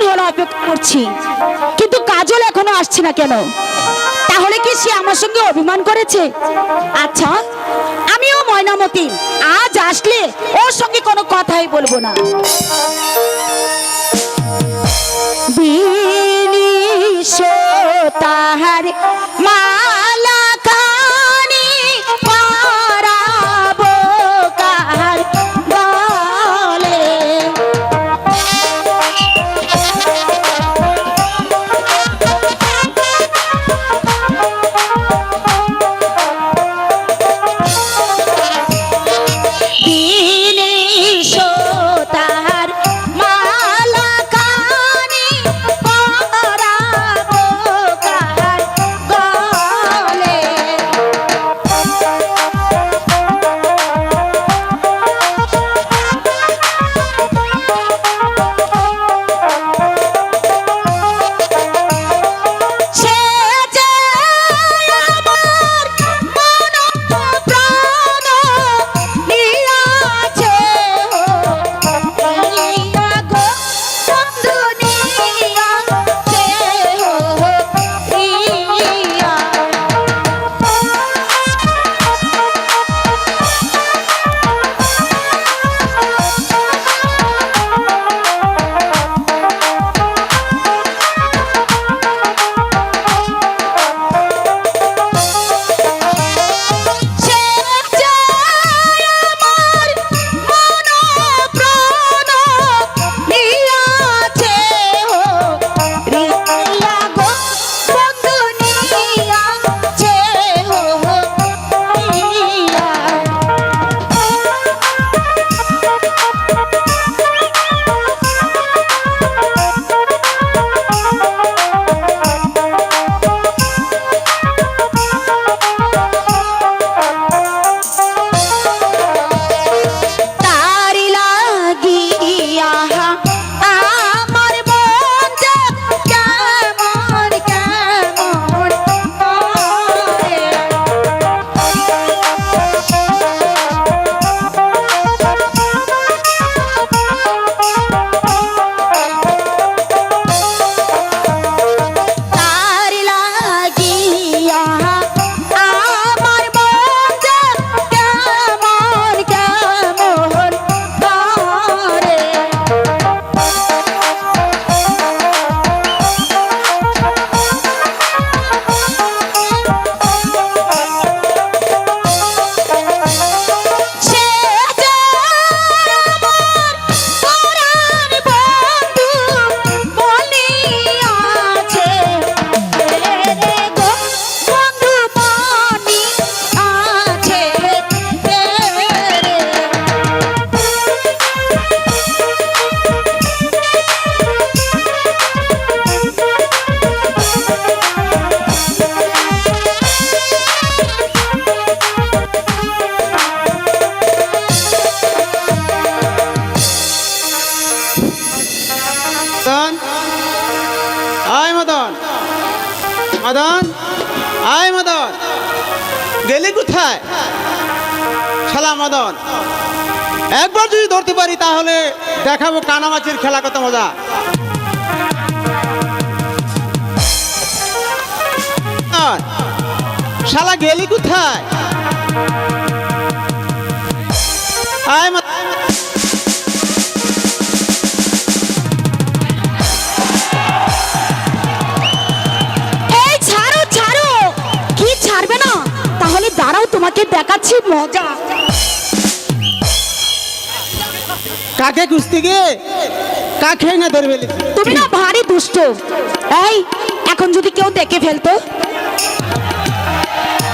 অনেকক্ষণ হলো অপেক্ষা করছি। কিন্তু কাজল এখনও আসছে না কেন? তাহলে কি সে আমার সঙ্গে অভিমান করেছে? আচ্ছা আমিও ময়নামতি, আজ আসলে ওর সঙ্গে কোনো কথাই বলব না। তাহার মালা মদন। মদন? আয় মদন। গেলি কোথায়? খেলা মদন। একবার যদি ধরতে পারি তাহলে দেখাবো কানামাছির খেলা কত মজা। শালা গেলি কোথায়? আয় দেখাচ্ছি মজা। কাকে কুস্তি গিয়ে কাকে না ধরে ফেলেছি তুমি না ভারী দুষ্ট। এই এখন যদি কেউ দেখে ফেলতো?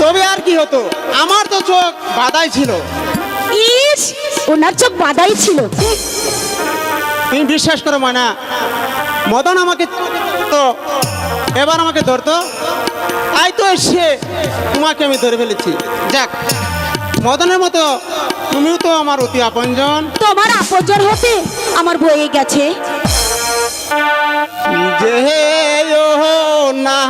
তবে আর কি হতো? আমার তো চোখ বাদাই ছিল। ইস ওনার চোখ বাদাই ছিল। তুমি বিশ্বাস করো মানা মদন আমাকে তো এবার আমাকে ধরতো। তাই তো এসে তোমাকে আমি ধরে ফেলেছি। যাক। মদনের মতো। তুমিও তো আমার অতি আপনজন। তোমার আপনজন হতে আমার বয়ে গেছে। যে ও না